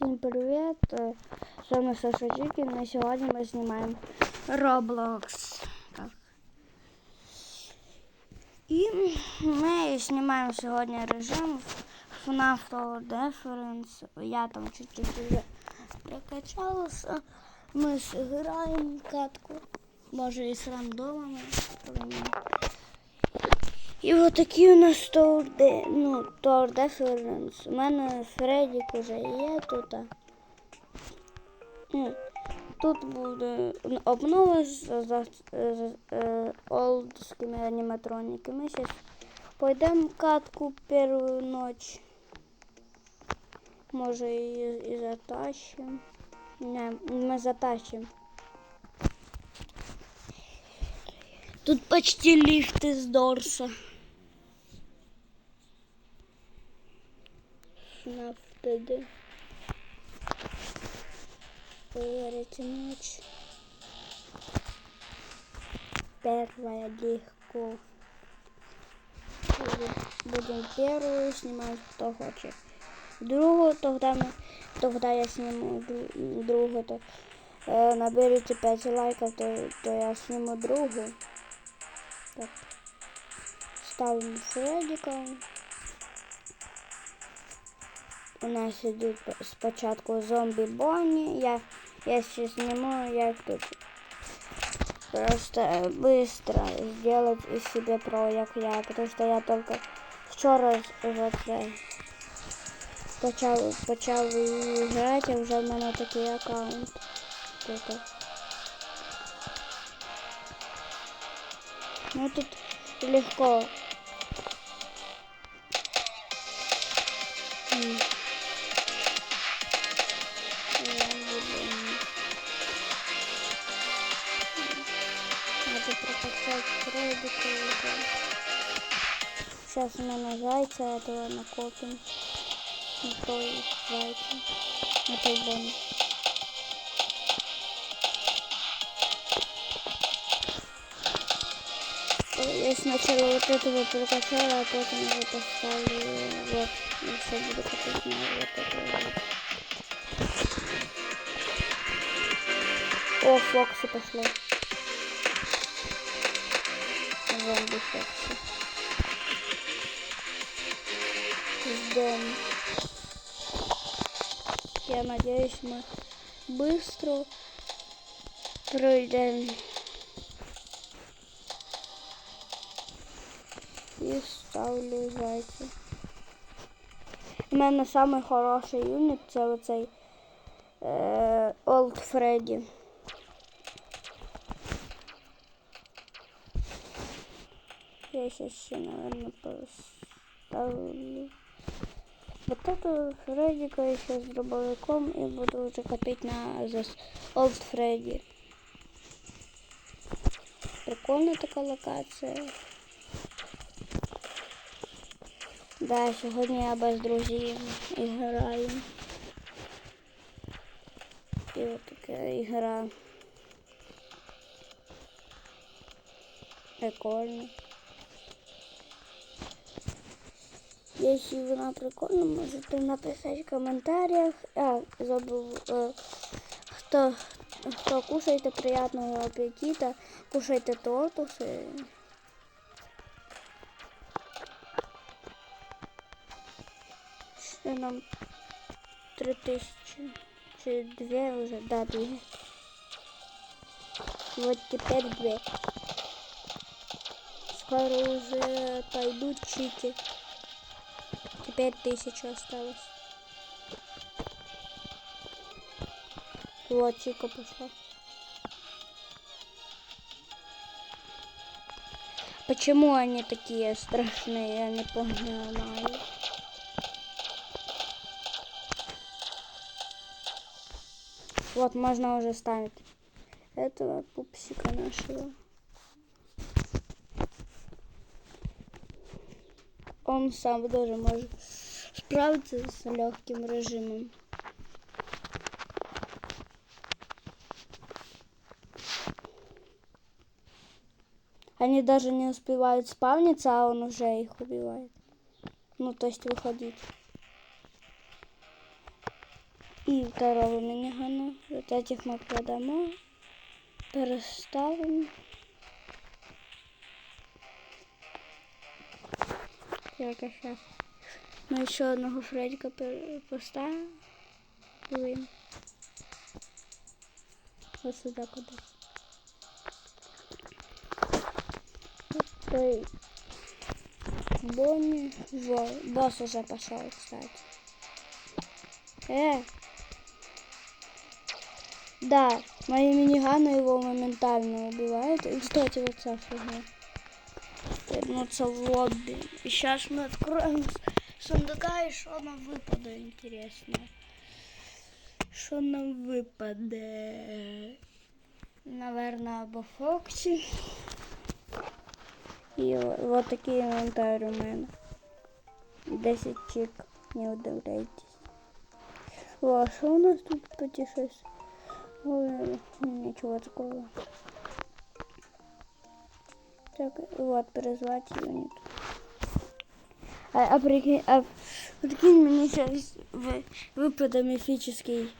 Всім привіт! Е, З вами Саша Чікін, і сьогодні ми знімаємо Roblox. Так. І ми знімаємо сьогодні режим FNAF Defense. Я там чуть-чуть вже прокачалася. Ми граємо катку. Може і з рандомами. І отакі у нас де, ну, Tower Defense. У мене Фредік вже є тут. Тут буде обнова з, з, з, з олдскими аніматроніками. Ми зараз пойдемо катку першу ніч. Може і, і затащимо. Не, ми затащимо. Тут почти лифт из Дорса. Поверите ночь. Первая легко. Будем первую снимать, кто хочет. Другую, тогда, мы, тогда я сниму другую. То, э, наберите 5 лайков, то, то я сниму другую. Так. Ставим Фредика. У нас идет спочатку зомби Бонни. Я, я сейчас сниму, як тут просто быстро сделать из себя про, як я, потому что я только вчора вже це почав, почав грати, а вже в мене такий аккаунт. Ну тут легко. Сейчас у меня зайца этого накопим. На той зайца. На той бонус. Я сначала вот этого прокачала, а потом уже поставлю вот. И все буду копить на вот это вот. О, Фокси пошло. Зомби Фокси. Ждем. Я надеюсь, мы быстро пройдем. І ставлю зайця. У мене самий хороший юніт це оцей е, Олд Фредді. Я сейчас ще, наверное, поставлю. Вот тут Фреддіка я ще з дробовиком і буду вже копити на Олд Freddy. Прикольна така локація. Да, сьогодні я без друзів і граю. І от така ігра. Прикольно. Якщо вона прикольна, можете написати в коментарях. А, забув. Хто, хто кушаєте приятного апетита, кушайте тортуси. Ще нам три тисячі. Чи две уже, да, две. Вот теперь две. Скоро уже пойдут чики. Теперь тысяча осталось. Вот чика пошла. Почему они такие страшные, я не понимаю. Вот можно уже ставить этого пупсика нашего. Он сам тоже может справиться с легким режимом. Они даже не успевают спавниться, а он уже их убивает. Ну, то есть выходить. И второго минигана. Вот этих мы продамо. Переставим. Только сейчас. Мы еще одного поставим. Блин. Вот сюда куда. Той Бонни. Во, босс уже пошел, кстати. Э. Да, мои миниганы его моментально убивают. И, кстати, вот фигня. Вернуться в лобби. И сейчас мы откроем сундука, и что нам выпадет интересно. Что нам выпадет? Наверное, або Фоксі. І о- вот такий інвентар у мене. 10 чек, не удивляйтесь. О, а що у нас тут потішось? Ой, нічого такого. Так, вот, призвать юнит. А, а прикинь, а прикинь, мне сейчас вы, выпадет мифический.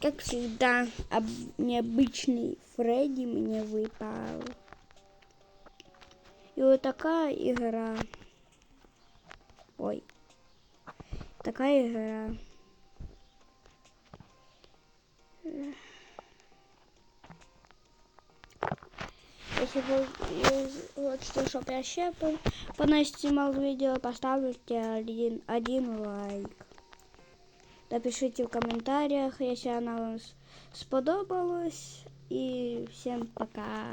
Как всегда, об- необычный Фредди мне выпал. И вот такая игра. Ой. Такая игра. Если вы хотите, чтобы я еще понаснимал видео, поставьте один, один лайк. Напишите в комментариях, если она вам сподобалась. И всем пока.